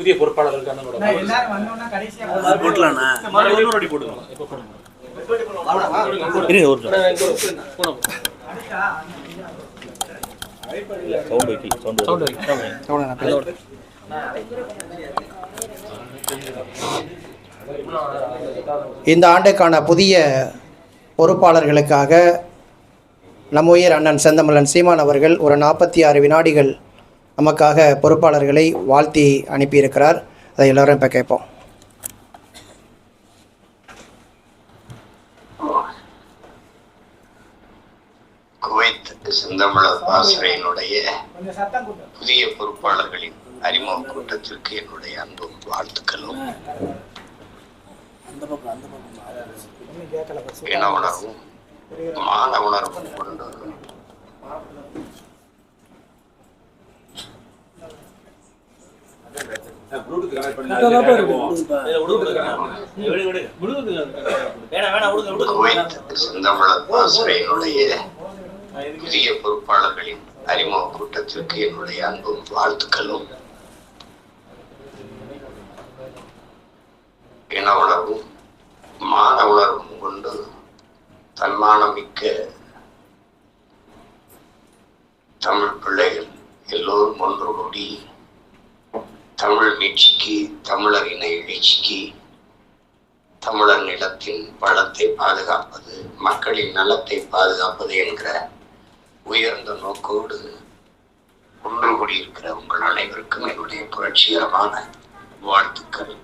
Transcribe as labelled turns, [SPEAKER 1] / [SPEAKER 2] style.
[SPEAKER 1] புதிய.
[SPEAKER 2] இந்த ஆண்டுக்கான புதிய பொறுப்பாளர்களுக்காக நம்ம உயர் அண்ணன் செந்தமிழன் சீமான் அவர்கள் ஒரு நாற்பத்தி ஆறு வினாடிகள் நமக்காக பொறுப்பாளர்களை வாழ்த்தி அனுப்பியிருக்கிறார். அதை எல்லாரும் இப்போ கேட்போம்.
[SPEAKER 3] குவைத் செந்தமிழர் பாசறையினுடைய புதிய பொறுப்பாளர்களின் அறிமுக கூட்டத்திற்கு என்னுடைய அன்பும் வாழ்த்துக்களும். இன உணர்வும் மான உணர்வும் கொண்டு செந்தமிழர் பாசறையினுடைய புதிய பொறுப்பாளர்களின் அறிமுக கூட்டத்திற்கு என்னுடைய அன்பும் வாழ்த்துக்களும். இன உணர்வும் மான உணர்வும் கொண்டு தன்மானமிக்க தமிழ் பிள்ளைகள் எல்லோரும் ஒன்று கூடி தமிழ் தமிழர் தமிழரின எழுச்சிக்கு தமிழர் நிலத்தின் வளத்தை பாதுகாப்பது மக்களின் நலத்தை பாதுகாப்பது என்கிற உயர்ந்த நோக்கோடு ஒன்று கூடியிருக்கிற உங்கள் அனைவருக்கும் என்னுடைய புரட்சிகரமான வாழ்த்துக்கள்.